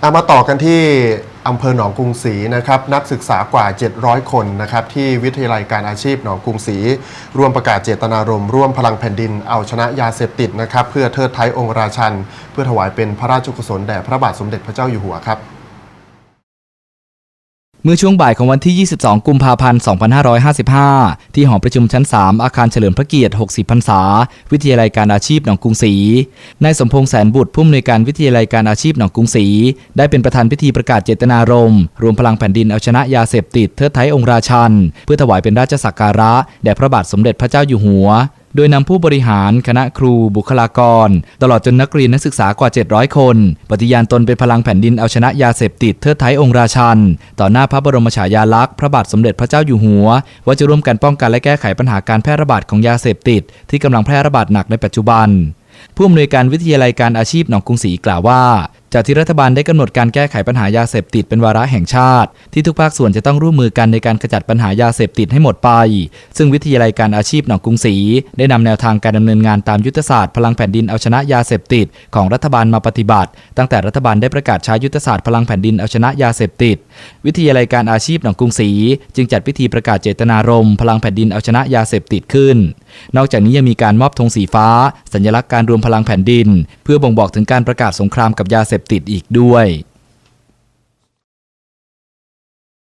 เอามาต่อกันที่อำเภอหนองกรุงศรีนะครับนักศึกษากว่า 700 คนนะครับที่วิทยาลัยการอาชีพหนองกรุงศรีร่วมประกาศเจตนารมณ์ร่วมพลังแผ่นดินเอาชนะยาเสพติดนะครับเพื่อเทิดไทยองค์ราชัน เพื่อถวายเป็นพระราชกุศลแด่พระบาทสมเด็จพระเจ้าอยู่หัวครับ มื่อช่วงบ่ายของวันที่ 22 กุมภาพันธ์ 2555 ที่หอประชุมชั้น 3 อาคารเฉลิมพระเกียรติ 60 พรรษา วิทยาลัยการอาชีพหนองกรุงศรี นายสมพงษ์แสนบุตรผู้อำนวยการวิทยาลัยการอาชีพหนองกรุงศรี ได้เป็นประธานพิธีประกาศเจตนารมณ์รวมพลังแผ่นดินเอาชนะยาเสพติดเทิดไทยองค์ราชัน เพื่อถวายเป็นราชสักการะแด่พระบาทสมเด็จพระเจ้าอยู่หัว โดยนำผู้บริหาร คณะครู บุคลากร ตลอดจนนักเรียนนักศึกษากว่า 700 คน ปฏิญาณตนเป็นพลังแผ่นดินเอาชนะยาเสพติดเทิดไทยองค์ราชัน ต่อหน้าพระบรมฉายาลักษณ์พระบาทสมเด็จพระเจ้าอยู่หัว ว่าจะร่วมกันป้องกันและแก้ไขปัญหาการแพร่ระบาดของยาเสพติด ที่กำลังแพร่ระบาดหนักในปัจจุบันผู้อำนวยการวิทยาลัยการอาชีพหนองกรุงศรีกล่าวว่า จากที่รัฐบาลได้กำหนดการแก้ไขปัญหายาเสพติดเป็นวาระแห่งชาติ ที่ทุกภาคส่วนจะต้องร่วมมือกันในการขจัดปัญหายาเสพติดให้หมดไป ซึ่งวิทยาลัยการอาชีพหนองกรุงศรีได้นำแนวทางการดำเนินงานตามยุทธศาสตร์พลังแผ่นดินเอาชนะยาเสพติดของรัฐบาลมาปฏิบัติ ตั้งแต่รัฐบาลได้ประกาศใช้ยุทธศาสตร์พลังแผ่นดินเอาชนะยาเสพติด วิทยาลัยการอาชีพหนองกรุงศรีจึงจัดพิธีประกาศเจตนารมณ์พลังแผ่นดินเอาชนะยาเสพติดขึ้น นอกจากนี้ยังมีการมอบธงสีฟ้า สัญลักษณ์การรวมพลังแผ่นดิน เพื่อบ่งบอกถึงการประกาศสงครามกับยาเสพติดอีกด้วย